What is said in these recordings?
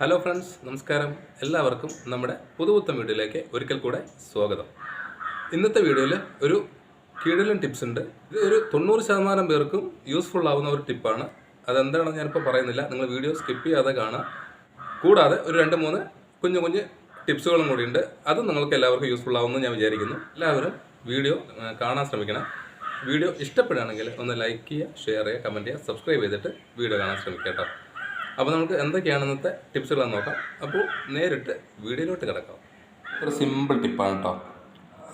Hello friends നമസ്കാരം. എല്ലാവർക്കും നമ്മുടെ പുതുപുത്തം വീഡിയോയിലേക്ക് ഒരിക്കൽ കൂടെ സ്വാഗതം. ഇന്നത്തെ വീഡിയോയിൽ ഒരു കീഴലും ടിപ്സ് ഉണ്ട്. ഇത് ഒരു തൊണ്ണൂറ് ശതമാനം പേർക്കും യൂസ്ഫുൾ ആവുന്ന ഒരു ടിപ്പാണ് അതെന്താണെന്ന് ഞാനിപ്പോൾ പറയുന്നില്ല. നിങ്ങൾ വീഡിയോ സ്കിപ്പ് ചെയ്യാതെ കാണുക കൂടാതെ ഒരു രണ്ട് മൂന്ന് കുഞ്ഞു കുഞ്ഞ് ടിപ്സുകളും കൂടിയുണ്ട് അതും നിങ്ങൾക്ക് എല്ലാവർക്കും യൂസ്ഫുൾ ആവുമെന്ന് ഞാൻ വിചാരിക്കുന്നു. എല്ലാവരും വീഡിയോ കാണാൻ ശ്രമിക്കണം. വീഡിയോ ഇഷ്ടപ്പെടുകയാണെങ്കിൽ ഒന്ന് ലൈക്ക് ചെയ്യുക ഷെയർ ചെയ്യുക കമന്റ് ചെയ്യുക സബ്സ്ക്രൈബ് ചെയ്തിട്ട് വീഡിയോ കാണാൻ ശ്രമിക്കുക കേട്ടോ. അപ്പോൾ നമുക്ക് എന്തൊക്കെയാണ് ഇന്നത്തെ ടിപ്സുകളെന്ന് നോക്കാം. അപ്പോൾ നേരിട്ട് വീഡിയോയിലോട്ട് കിടക്കാം. ഒരു സിമ്പിൾ ടിപ്പാണ് കേട്ടോ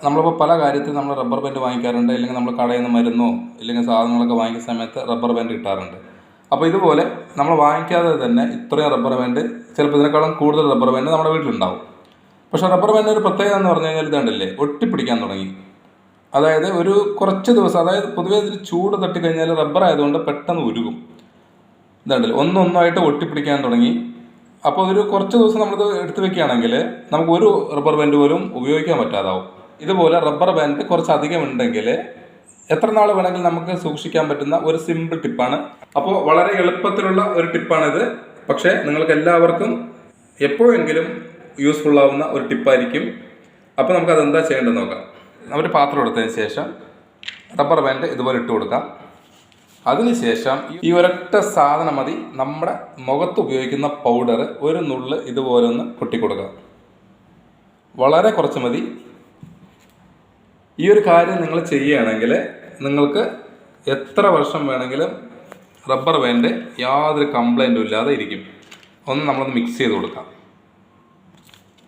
നമ്മളിപ്പോൾ പല കാര്യത്തിലും നമ്മൾ റബ്ബർ ബാൻഡ് വാങ്ങിക്കാറുണ്ട് അല്ലെങ്കിൽ നമ്മൾ കടയിൽ നിന്ന് മരുന്നോ ഇല്ലെങ്കിൽ സാധനങ്ങളൊക്കെ വാങ്ങിക്കുന്ന സമയത്ത് റബ്ബർ ബാൻഡ് കിട്ടാറുണ്ട് അപ്പോൾ ഇതുപോലെ നമ്മൾ വാങ്ങിക്കാതെ തന്നെ ഇത്രയും റബ്ബർ ബാൻഡ് ചിലപ്പോൾ ഇതിനേക്കാളും കൂടുതൽ റബ്ബർ ബാൻഡ് നമ്മുടെ വീട്ടിലുണ്ടാവും. പക്ഷേ റബ്ബർ ബാൻഡ് ഒരു പ്രത്യേകത എന്ന് പറഞ്ഞു കഴിഞ്ഞാൽ ഇതാണ്ടല്ലേ ഒട്ടിപ്പിടിക്കാൻ തുടങ്ങി. അതായത് ഒരു കുറച്ച് ദിവസം അതായത് പൊതുവേ ഇതിൽ ചൂട് തട്ടിക്കഴിഞ്ഞാൽ റബ്ബർ ആയതുകൊണ്ട് പെട്ടെന്ന് ഉരുകും. ഇതുണ്ടല്ലോ. ഒന്നൊന്നായിട്ട് ഒട്ടിപ്പിടിക്കാൻ തുടങ്ങി. അപ്പോൾ ഒരു കുറച്ച് ദിവസം നമ്മളിത് എടുത്തു വെക്കുകയാണെങ്കിൽ നമുക്ക് ഒരു റബ്ബർ ബാൻഡ് പോലും ഉപയോഗിക്കാൻ പറ്റാതാവും. ഇതുപോലെ റബ്ബർ ബാൻഡ് കുറച്ച് അധികം ഉണ്ടെങ്കിൽ എത്ര നാൾ വേണമെങ്കിലും നമുക്ക് സൂക്ഷിക്കാൻ പറ്റുന്ന ഒരു സിമ്പിൾ ടിപ്പാണ് അപ്പോൾ വളരെ എളുപ്പത്തിലുള്ള ഒരു ടിപ്പാണിത് പക്ഷേ നിങ്ങൾക്ക് എല്ലാവർക്കും എപ്പോഴെങ്കിലും യൂസ്ഫുൾ ആവുന്ന ഒരു ടിപ്പായിരിക്കും അപ്പോൾ നമുക്ക് അതെന്താ ചെയ്യേണ്ടത് നോക്കാം. ഒരു പാത്രം എടുത്തതിന് ശേഷം റബ്ബർ ബാൻഡ് ഇതുപോലെ ഇട്ട് കൊടുക്കാം. അതിനുശേഷം ഈ ഒരൊറ്റ സാധനം മതി. നമ്മുടെ മുഖത്ത് ഉപയോഗിക്കുന്ന പൗഡർ ഒരു നുള്ള് ഇതുപോലെ ഒന്ന് കൊട്ടിക്കൊടുക്കുക വളരെ കുറച്ച് മതി. ഈ ഒരു കാര്യം നിങ്ങൾ ചെയ്യുകയാണെങ്കിൽ നിങ്ങൾക്ക് എത്ര വർഷം വേണമെങ്കിലും റബ്ബർ ബാൻഡ് യാതൊരു കംപ്ലൈന്റും ഇല്ലാതെ ഇരിക്കും. ഒന്ന് നമ്മളൊന്ന് മിക്സ് ചെയ്ത് കൊടുക്കാം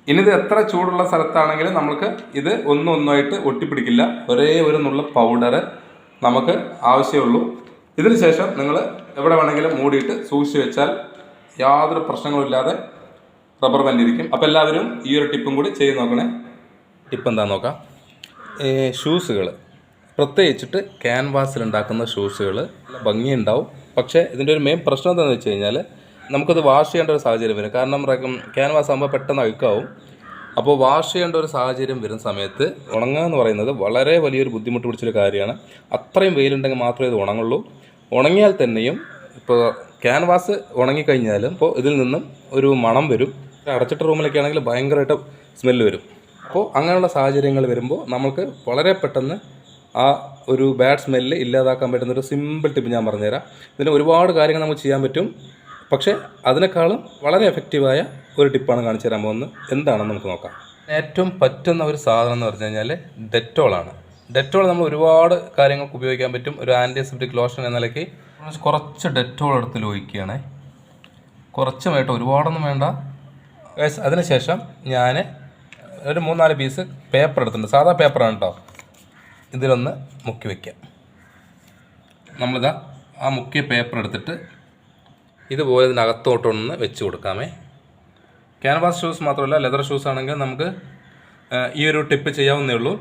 ഇനി ഇത് എത്ര ചൂടുള്ള സ്ഥലത്താണെങ്കിലും നമുക്ക് ഇത് ഒന്നും ഒന്നുമായിട്ട് ഒട്ടിപ്പിടിക്കില്ല. ഒരേ ഒരു നുള്ള പൗഡർ നമുക്ക് ആവശ്യമുള്ളൂ. ഇതിന് ശേഷം നിങ്ങൾ എവിടെ വേണമെങ്കിലും മൂടിയിട്ട് സൂക്ഷിച്ച് വെച്ചാൽ യാതൊരു പ്രശ്നങ്ങളും ഇല്ലാതെ റബ്ബർ ബാൻഡ് ഇരിക്കും. അപ്പോൾ എല്ലാവരും ഈ ഒരു ടിപ്പും കൂടി ചെയ്ത് നോക്കണേ. ടിപ്പ് എന്താ നോക്കാം. ഷൂസുകൾ പ്രത്യേകിച്ചിട്ട് ക്യാൻവാസിൽ ഉണ്ടാക്കുന്ന ഷൂസുകൾ ഭംഗിയുണ്ടാവും. പക്ഷേ ഇതിന്റെ ഒരു മെയിൻ പ്രശ്നം എന്താണെന്ന് വെച്ച് കഴിഞ്ഞാൽ നമുക്കത് വാഷ് ചെയ്യേണ്ട ഒരു സാഹചര്യം വരും. കാരണം ക്യാൻവാസ് ആകുമ്പോൾ പെട്ടെന്ന് അഴുക്കാവും. അപ്പോൾ വാഷ് ചെയ്യേണ്ട ഒരു സാഹചര്യം വരുന്ന സമയത്ത് ഉണങ്ങുക എന്ന് പറയുന്നത് വളരെ വലിയൊരു ബുദ്ധിമുട്ട് പിടിച്ചൊരു കാര്യമാണ്. അത്രയും വെയിലുണ്ടെങ്കിൽ മാത്രമേ ഇത് ഉണങ്ങുള്ളൂ. ഉണങ്ങിയാൽ തന്നെയും ഇപ്പോൾ ക്യാൻവാസ് ഉണങ്ങിക്കഴിഞ്ഞാലും ഇപ്പോൾ ഇതിൽ നിന്നും ഒരു മണം വരും. അടച്ചിട്ട റൂമിലൊക്കെ ആണെങ്കിൽ ഭയങ്കരമായിട്ട് സ്മെല്ല് വരും. അപ്പോൾ അങ്ങനെയുള്ള സാഹചര്യങ്ങൾ വരുമ്പോൾ നമുക്ക് വളരെ പെട്ടെന്ന് ആ ഒരു ബാഡ് സ്മെല്ല് ഇല്ലാതാക്കാൻ പറ്റുന്ന ഒരു സിമ്പിൾ ടിപ്പ് ഞാൻ പറഞ്ഞുതരാം. ഇതിന് ഒരുപാട് കാര്യങ്ങൾ നമുക്ക് ചെയ്യാൻ പറ്റും. പക്ഷേ അതിനേക്കാളും വളരെ എഫക്റ്റീവായ ഒരു ടിപ്പാണ് കാണിച്ചു തരാൻ പോകുന്നത്. എന്താണെന്ന് നമുക്ക് നോക്കാം. ഏറ്റവും പറ്റുന്ന ഒരു സാധനം എന്ന് പറഞ്ഞു കഴിഞ്ഞാൽ ഡെറ്റോളാണ് ഡെറ്റോൾ നമ്മൾ ഒരുപാട് കാര്യങ്ങൾക്ക് ഉപയോഗിക്കാൻ പറ്റും. ഒരു ആന്റിസെപ്റ്റിക് ലോഷൻ എന്ന നിലയ്ക്ക്. കുറച്ച് ഡെറ്റോൾ എടുത്ത് ഒഴിക്കുകയാണേ കുറച്ചുമായിട്ട് ഒരുപാടൊന്നും വേണ്ട. അതിനുശേഷം ഞാൻ ഒരു മൂന്നാൽ പീസ് പേപ്പർ എടുത്തിട്ടുണ്ട്. സാധാ പേപ്പറാണ് കേട്ടോ ഇതിലൊന്ന് മുക്കി വയ്ക്കാം നമ്മളിതാ ആ മുക്കിയ പേപ്പർ എടുത്തിട്ട് ഇതുപോലെ ഇതിനകത്തോട്ടൊന്ന് വെച്ച് കൊടുക്കാമേ. ക്യാൻവാസ് ഷൂസ് മാത്രമല്ല ലെതർ ഷൂസ് ആണെങ്കിൽ നമുക്ക് ഈ ഒരു ടിപ്പ് ചെയ്യാവുന്നേ ഉള്ളൂ.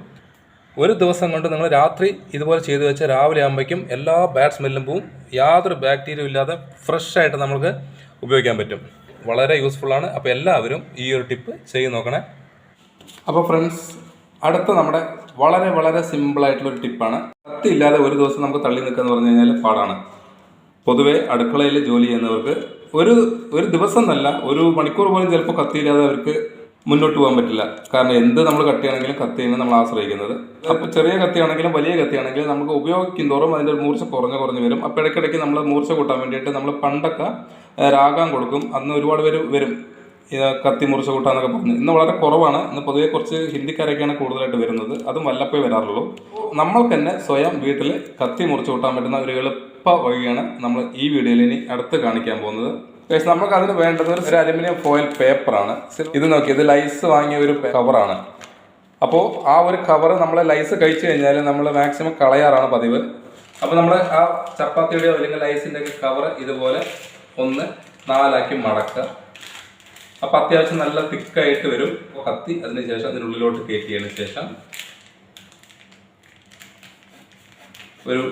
ഒരു ദിവസം കൊണ്ട് നിങ്ങൾ രാത്രി ഇതുപോലെ ചെയ്തു വെച്ചാൽ രാവിലെ ആകുമ്പോഴേക്കും എല്ലാ ബാഡ് സ്മെല്ലും പോവും. യാതൊരു ബാക്ടീരിയ ഇല്ലാതെ ഫ്രഷ് ആയിട്ട് നമുക്ക് ഉപയോഗിക്കാൻ പറ്റും. വളരെ യൂസ്ഫുള്ളാണ് അപ്പോൾ എല്ലാവരും ഈ ഒരു ടിപ്പ് ചെയ്ത് നോക്കണേ. അപ്പോൾ ഫ്രണ്ട്സ് അടുത്ത നമ്മുടെ വളരെ വളരെ സിമ്പിളായിട്ടുള്ളൊരു ടിപ്പാണ് കത്തി ഇല്ലാതെ ഒരു ദിവസം നമുക്ക് തള്ളി നിൽക്കുക എന്ന് പറഞ്ഞു കഴിഞ്ഞാൽ പാടാണ്. പൊതുവേ അടുക്കളയിൽ ജോലി ചെയ്യുന്നവർക്ക് ഒരു ഒരു ദിവസം എന്നല്ല ഒരു മണിക്കൂർ പോലും ചിലപ്പോൾ കത്തിയില്ലാതെ അവർക്ക് മുന്നോട്ട് പോകാൻ പറ്റില്ല. കാരണം എന്ത് നമ്മൾ കത്തിയാണെങ്കിലും കത്തിയാണ് നമ്മൾ ആശ്രയിക്കുന്നത്. അപ്പൊ ചെറിയ കത്തിയാണെങ്കിലും വലിയ കത്തിയാണെങ്കിലും നമുക്ക് ഉപയോഗിക്കും തോറും അതിന്റെ മൂർച്ച കുറഞ്ഞു കുറഞ്ഞു വരും. അപ്പൊ ഇടയ്ക്കിടയ്ക്ക് നമ്മൾ മൂർച്ച കൂട്ടാൻ വേണ്ടിയിട്ട് നമ്മൾ പണ്ടൊക്കെ രാഗം കൊടുക്കും. അന്ന് ഒരുപാട് പേര് വരും. കത്തി മുറിച്ച് കൂട്ടാന്നൊക്കെ പറഞ്ഞു. ഇന്ന് വളരെ കുറവാണ്. ഇന്ന് പൊതുവെ കുറച്ച് ഹിന്ദിക്കാരൊക്കെയാണ് കൂടുതലായിട്ട് വരുന്നത്. അതും വല്ലപ്പോഴേ വരാറുള്ളൂ. നമ്മൾക്ക് തന്നെ സ്വയം വീട്ടിൽ കത്തി മുറിച്ച് കൂട്ടാൻ പറ്റുന്ന ഒരു എളുപ്പ വഴിയാണ് നമ്മൾ ഈ വീഡിയോയിൽ ഇനി അടുത്ത് കാണിക്കാൻ പോകുന്നത്. നമുക്ക് അതിന് വേണ്ടത് ഒരു അലുമിനിയം ഫോയിൽ പേപ്പറാണ് ഇത് നോക്കി ഇത് ലൈസ് വാങ്ങിയ ഒരു കവറാണ് അപ്പോൾ ആ ഒരു കവർ നമ്മൾ ലൈസ് കഴിച്ചു കഴിഞ്ഞാൽ നമ്മൾ മാക്സിമം കളയാറാണ് പതിവ്. അപ്പോൾ നമ്മൾ ആ ചപ്പാത്തിയുടെയോ അല്ലെങ്കിൽ ലൈസിന്റെ കവർ ഇതുപോലെ ഒന്ന് നാലാക്കി മടക്കുക. അപ്പോൾ അത്യാവശ്യം നല്ല തിക്കായിട്ട് വരും. കത്തി അതിനുശേഷം അതിനുള്ളിലോട്ട് കയറ്റിയതിന് ശേഷം ഒരു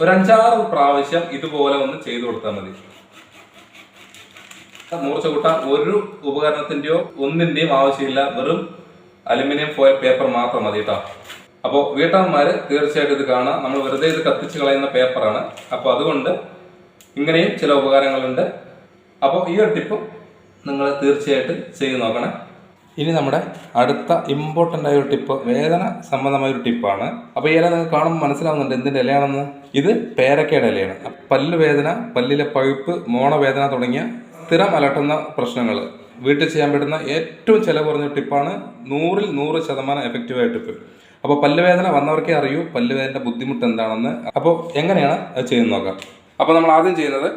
ഒരു അഞ്ചാറ് പ്രാവശ്യം ഇതുപോലെ ഒന്ന് ചെയ്തു കൊടുത്താൽ മതി. മൂർച്ച കൂട്ടാൻ ഒരു ഉപകരണത്തിന്റെയോ ഒന്നിന്റെയും ആവശ്യമില്ല. വെറും അലുമിനിയം ഫോയിൽ പേപ്പർ മാത്രം മതി കേട്ടോ അപ്പോൾ വീട്ടമ്മമാര് തീർച്ചയായിട്ടും ഇത് കാണാം നമ്മൾ വെറുതെ ഇത് കത്തിച്ച് കളയുന്ന പേപ്പറാണ് അപ്പോൾ അതുകൊണ്ട് ഇങ്ങനെയും ചില ഉപകാരങ്ങളുണ്ട്. അപ്പോൾ ഈ ഒരു ടിപ്പ് നിങ്ങൾ തീർച്ചയായിട്ടും ചെയ്ത് നോക്കണേ. ഇനി നമ്മുടെ അടുത്ത ഇമ്പോർട്ടന്റ് ആയ ഒരു ടിപ്പ് വേദന സംബന്ധമായ ഒരു ടിപ്പാണ്. അപ്പോൾ ഇല നിങ്ങൾക്ക് കാണുമ്പോൾ മനസ്സിലാവുന്നുണ്ട് എന്തിന്റെ ഇലയാണെന്ന്. ഇത് പേരക്കയുടെ ഇലയാണ്. പല്ലുവേദന പല്ല് വേദന പല്ലിലെ പഴുപ്പ് മോണവേദന തുടങ്ങിയ സ്ഥിരം അലട്ടുന്ന പ്രശ്നങ്ങൾ വീട്ടിൽ ചെയ്യാൻ പറ്റുന്ന ഏറ്റവും ചിലവ് കുറഞ്ഞ ടിപ്പാണ് നൂറിൽ നൂറ് ശതമാനം എഫക്റ്റീവായ ടിപ്പ്. അപ്പോൾ പല്ലുവേദന വന്നവർക്കേ അറിയൂ പല്ലുവേദന ബുദ്ധിമുട്ട് എന്താണെന്ന്. അപ്പോൾ എങ്ങനെയാണ് അത് ചെയ്യുന്നത് നോക്കാം. അപ്പോൾ നമ്മൾ ആദ്യം ചെയ്യുന്നത്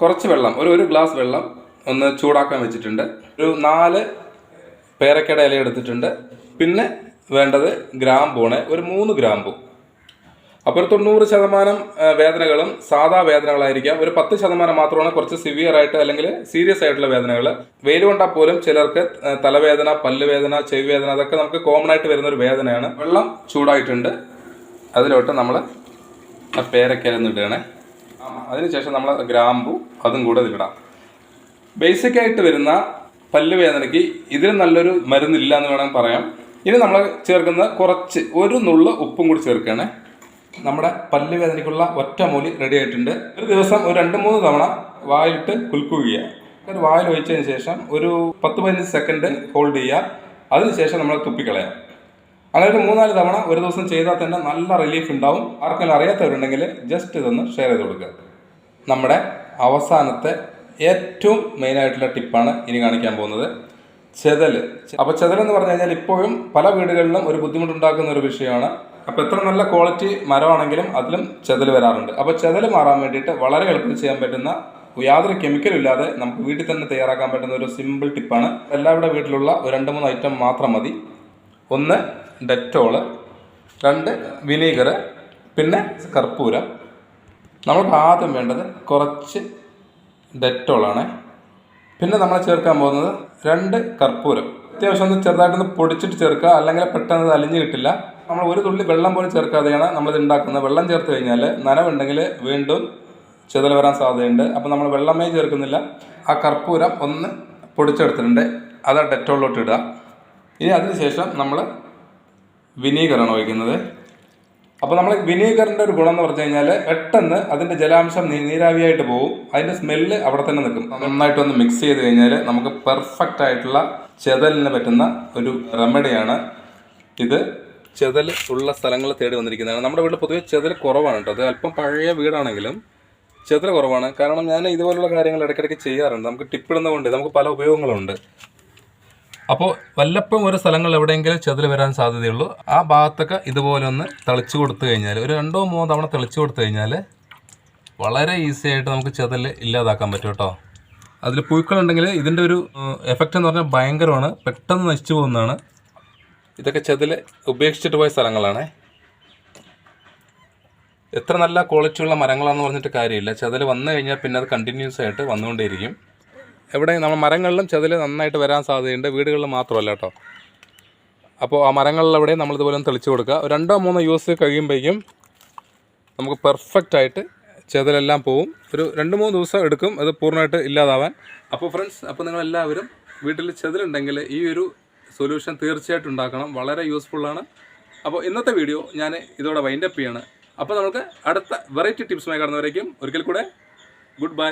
കുറച്ച് വെള്ളം ഒരു ഒരു ഗ്ലാസ് വെള്ളം ഒന്ന് ചൂടാക്കാൻ വെച്ചിട്ടുണ്ട്. ഒരു നാല് പേരക്കട ഇല എടുത്തിട്ടുണ്ട്. പിന്നെ വേണ്ടത് ഗ്രാമ്പൂണ് ഒരു മൂന്ന് ഗ്രാമ്പു. അപ്പോൾ തൊണ്ണൂറ് ശതമാനം വേദനകളും സാധാ വേദനകളായിരിക്കാം. ഒരു പത്ത് ശതമാനം മാത്രമാണ് കുറച്ച് സിവിയർ ആയിട്ട് അല്ലെങ്കിൽ സീരിയസ് ആയിട്ടുള്ള വേദനകൾ. വെയിൽ കൊണ്ടാൽ പോലും ചിലർക്ക് തലവേദന പല്ലുവേദന ചെവി വേദന അതൊക്കെ നമുക്ക് കോമൺ ആയിട്ട് വരുന്ന ഒരു വേദനയാണ്. വെള്ളം ചൂടായിട്ടുണ്ട്. അതിലോട്ട് നമ്മൾ ആ ഇടുകയാണേ അതിനുശേഷം നമ്മൾ ഗ്രാമ്പു അതും കൂടെ ബേസിക് ആയിട്ട് വരുന്ന പല്ലുവേദനയ്ക്ക് ഇതിൽ നല്ലൊരു മരുന്നില്ല എന്ന് വേണമെങ്കിൽ പറയാം. ഇനി നമ്മൾ ചേർക്കുന്ന കുറച്ച് ഒരു നുള്ളു ഉപ്പും കൂടി ചേർക്കുകയാണേ. നമ്മുടെ പല്ലുവേദനയ്ക്കുള്ള ഒറ്റമൂലി റെഡി ആയിട്ടുണ്ട്. ഒരു ദിവസം ഒരു രണ്ട് മൂന്ന് തവണ വായിലിട്ട് കുൽക്കുകയ ഒരു വായിൽ ഒഴിച്ചതിന് ശേഷം ഒരു പത്ത് പതിനഞ്ച് സെക്കൻഡ് ഹോൾഡ് ചെയ്യുക. അതിനുശേഷം നമ്മൾ തുപ്പിക്കളയാം. അങ്ങനെ ഒരു മൂന്നാൽ തവണ ഒരു ദിവസം ചെയ്താൽ തന്നെ നല്ല റിലീഫ് ഉണ്ടാവും. ആർക്കെങ്കിലും അറിയാത്തവരുണ്ടെങ്കിൽ ജസ്റ്റ് ഇതൊന്ന് ഷെയർ ചെയ്ത് കൊടുക്കുക. നമ്മുടെ അവസാനത്തെ ഏറ്റവും മെയിൻ ആയിട്ടുള്ള ടിപ്പാണ് ഇനി കാണിക്കാൻ പോകുന്നത്. ചെതൽ അപ്പോൾ ചെതൽ എന്ന് പറഞ്ഞു കഴിഞ്ഞാൽ ഇപ്പോഴും പല വീടുകളിലും ഒരു ബുദ്ധിമുട്ടുണ്ടാക്കുന്ന ഒരു വിഷയമാണ്. അപ്പോൾ എത്ര നല്ല ക്വാളിറ്റി മരമാണെങ്കിലും അതിലും ചെതൽ വരാറുണ്ട്. അപ്പോൾ ചെതൽ മാറാൻ വേണ്ടിയിട്ട് വളരെ എളുപ്പത്തിൽ ചെയ്യാൻ പറ്റുന്ന യാതൊരു കെമിക്കലും ഇല്ലാതെ നമുക്ക് വീട്ടിൽ തന്നെ തയ്യാറാക്കാൻ പറ്റുന്ന ഒരു സിമ്പിൾ ടിപ്പാണ് എല്ലാവരുടെ വീട്ടിലുള്ള ഒരു രണ്ട് മൂന്ന് ഐറ്റം മാത്രം മതി. ഒന്ന് ഡെറ്റോൾ രണ്ട് വിനീഗർ പിന്നെ കർപ്പൂരം. നമുക്ക് ആദ്യം വേണ്ടത് കുറച്ച് ഡെറ്റോളാണ്. പിന്നെ നമ്മൾ ചേർക്കാൻ പോകുന്നത് രണ്ട് കർപ്പൂരം. അത്യാവശ്യം ഒന്ന് ചെറുതായിട്ടൊന്ന് പൊടിച്ചിട്ട് ചേർക്കുക. അല്ലെങ്കിൽ പെട്ടെന്ന് അത് അലിഞ്ഞ് കിട്ടില്ല. നമ്മൾ ഒരു തുള്ളി വെള്ളം പോലും ചേർക്കാതെയാണ് നമ്മളിത് ഉണ്ടാക്കുന്നത്. വെള്ളം ചേർത്ത് കഴിഞ്ഞാൽ നനവുണ്ടെങ്കിൽ വീണ്ടും ചെതൽ വരാൻ സാധ്യതയുണ്ട്. അപ്പോൾ നമ്മൾ വെള്ളമേ ചേർക്കുന്നില്ല. ആ കർപ്പൂരം ഒന്ന് പൊടിച്ചെടുത്തിട്ടുണ്ട്. അത് ഡെറ്റോളിലോട്ട് ഇടുക. ഇനി അതിനുശേഷം നമ്മൾ വിനീഗറാണ് ഒഴിക്കുന്നത്. അപ്പോൾ നമ്മൾ വിനീഗറിന്റെ ഒരു ഗുണം എന്ന് പറഞ്ഞു കഴിഞ്ഞാൽ പെട്ടെന്ന് അതിന്റെ ജലാംശം നീരാവിയായിട്ട് പോകും അതിന്റെ സ്മെല്ല് അവിടെ തന്നെ നിൽക്കും. നന്നായിട്ട് ഒന്ന് മിക്സ് ചെയ്ത് കഴിഞ്ഞാൽ നമുക്ക് പെർഫെക്റ്റ് ആയിട്ടുള്ള ചെതലിന് പറ്റുന്ന ഒരു റെമഡിയാണ് ഇത്. ചെതൽ ഉള്ള സ്ഥലങ്ങൾ തേടി വന്നിരിക്കുന്നതാണ്. നമ്മുടെ വീട്ടിൽ പൊതുവേ ചെതൽ കുറവാണ് കേട്ടോ. അത് അല്പം പഴയ വീടാണെങ്കിലും ചെതൽ കുറവാണ്. കാരണം ഞാൻ ഇതുപോലുള്ള കാര്യങ്ങൾ ഇടയ്ക്കിടയ്ക്ക് ചെയ്യാറുണ്ട്. നമുക്ക് ടിപ്പിടുന്നതുകൊണ്ട് നമുക്ക് പല ഉപയോഗങ്ങളുണ്ട്. അപ്പോൾ വല്ലപ്പം ഒരു സ്ഥലങ്ങൾ എവിടെയെങ്കിലും ചെതിൽ വരാൻ സാധ്യതയുള്ളൂ. ആ ഭാഗത്തൊക്കെ ഇതുപോലെ ഒന്ന് തെളിച്ചു കൊടുത്തു കഴിഞ്ഞാൽ ഒരു രണ്ടോ മൂന്നോ തവണ തെളിച്ചു കൊടുത്തു കഴിഞ്ഞാൽ വളരെ ഈസി ആയിട്ട് നമുക്ക് ചെതൽ ഇല്ലാതാക്കാൻ പറ്റും കേട്ടോ. അതിൽ പുഴുക്കളുണ്ടെങ്കിൽ ഇതിന്റെ ഒരു എഫക്റ്റ് എന്ന് പറഞ്ഞാൽ ഭയങ്കരമാണ്. പെട്ടെന്ന് നശിച്ചു പോകുന്നതാണ്. ഇതൊക്കെ ചെതിൽ ഉപേക്ഷിച്ചിട്ട് പോയ സ്ഥലങ്ങളാണ്. എത്ര നല്ല ക്വാളിറ്റിയുള്ള മരങ്ങളാണെന്ന് പറഞ്ഞിട്ട് കാര്യമില്ല. ചതിൽ വന്നു കഴിഞ്ഞാൽ പിന്നെ അത് കണ്ടിന്യൂസ് ആയിട്ട് വന്നുകൊണ്ടേയിരിക്കും. എവിടെ നമ്മൾ മരങ്ങളിലും ചതിൽ നന്നായിട്ട് വരാൻ സാധ്യതയുണ്ട്. വീടുകളിൽ മാത്രമല്ല കേട്ടോ. അപ്പോൾ ആ മരങ്ങളിലെവിടെ ഇതുപോലെ ഒന്ന് കൊടുക്കുക. രണ്ടോ മൂന്നോ യൂസ് കഴിയുമ്പോഴേക്കും നമുക്ക് പെർഫെക്റ്റ് ആയിട്ട് ചെതലെല്ലാം പോവും. ഒരു രണ്ട് മൂന്ന് ദിവസം എടുക്കും. അത് പൂർണമായിട്ട് ഇല്ലാതാവാൻ. അപ്പോൾ ഫ്രണ്ട്സ് അപ്പോൾ നിങ്ങളെല്ലാവരും വീട്ടിൽ ചെതലുണ്ടെങ്കിൽ ഈ ഒരു സൊല്യൂഷൻ തീർച്ചയായിട്ടും ഉണ്ടാക്കണം. വളരെ യൂസ്ഫുള്ളാണ് അപ്പോൾ ഇന്നത്തെ വീഡിയോ ഞാൻ ഇതോടെ വൈൻഡപ്പ് ചെയ്യാണ്. അപ്പോൾ നമുക്ക് അടുത്ത വെറൈറ്റി ടിപ്സുമായി കാണുന്നവരേക്കും ഒരിക്കൽ കൂടെ ഗുഡ് ബൈ